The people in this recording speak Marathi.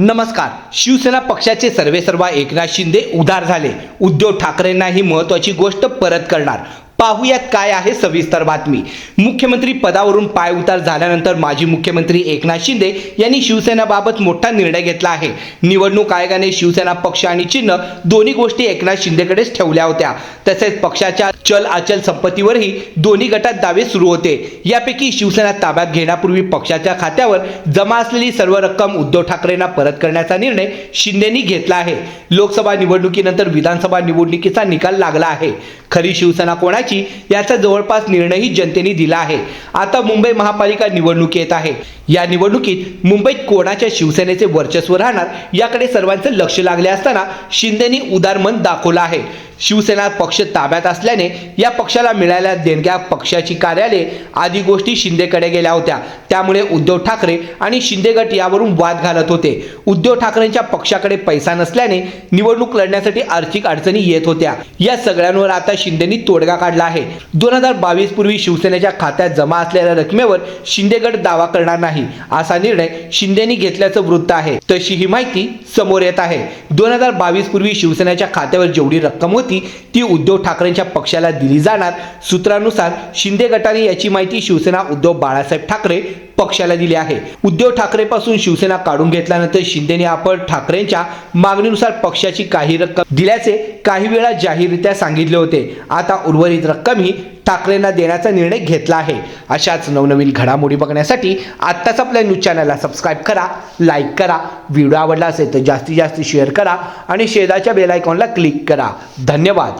नमस्कार. शिवसेना पक्षाचे सर्वेसर्वा एकनाथ शिंदे उदार झाले. उद्धव ठाकरेंना ही महत्वाची गोष्ट परत करणार. पाहुयात काय आहे सविस्तर बातमी. मुख्यमंत्री पदावरून पाय उतार झाल्यानंतर माजी मुख्यमंत्री एकनाथ शिंदे यांनी शिवसेनेबाबत मोठा निर्णय घेतला आहे. निवडणूक आयोगाने शिवसेना पक्ष आणि चिन्ह दोन्ही गोष्टी एकनाथ शिंदेकडेच ठेवल्या होत्या. तसेच पक्षाच्या चल अचल संपत्तीवरही दोन्ही गटात दावे सुरू होते. यापैकी शिवसेना ताब्यात घेण्यापूर्वी पक्षाच्या खात्यावर जमा असलेली सर्व रक्कम उद्धव ठाकरेंना परत करण्याचा निर्णय शिंदेनी घेतला आहे. लोकसभा निवडणुकीनंतर विधानसभा निवडणुकीचा निकाल लागला आहे. खरी शिवसेना कोणाची याचा जवळपास निर्णयही जनतेने दिला आहे. आता मुंबई महापालिका निवडणूक येत आहे. या निवडणुकीत मुंबईत कोणाच्या शिवसेनेचे वर्चस्व राहणार याकडे सर्वांचं लक्ष लागले असताना शिंदेनी उदार मन दाखवलं आहे. शिवसेना पक्ष ताब्यात असल्याने या पक्षाला मिळालेल्या देणग्या पक्षाची कार्यालये आदी गोष्टी शिंदेकडे गेल्या होत्या. त्यामुळे उद्धव ठाकरे आणि शिंदे गट यावरून वाद घालत होते. उद्धव ठाकरेंच्या पक्षाकडे पैसा नसल्याने निवडणूक लढण्यासाठी आर्थिक अडचणी येत होत्या. या सगळ्यांवर आता शिंदेनी तोडगा काढला आहे. दोन हजार बावीस पूर्वी शिवसेनेच्या खात्यात जमा असलेल्या रकमेवर शिंदे गट दावा करणार नाही असा निर्णय शिंदेनी घेतल्याचं वृत्त आहे. तशी ही माहिती समोर येत आहे. दोन हजार बावीस पूर्वी शिवसेनेच्या खात्यावर जेवढी रक्कम होती ती उद्धव ठाकरेंच्या पक्षाला दिली जाणार. सूत्रानुसार शिंदे गटाने याची माहिती शिवसेना उद्धव बाळासाहेब ठाकरे पक्षाला दिली आहे. उद्धव ठाकरे पासून शिवसेना काढून घेतल्यानंतर शिंदेने आपण ठाकरेंच्या मागणीनुसार पक्षाची काही रक्कम दिल्याचे काही वेळा जाहीररित्या सांगितले होते. आता उर्वरित रक्कम ही ठाकरेंना देण्याचा निर्णय घेतला आहे. अशाच नवनवीन घडामोडी बघण्यासाठी आत्ताच आपल्या न्यूज चॅनलला सबस्क्राईब करा लाईक करा व्हिडिओ आवडला असेल तर जास्तीत जास्त शेअर करा आणि शेजारच्या बेलायकॉनला क्लिक करा. धन्यवाद.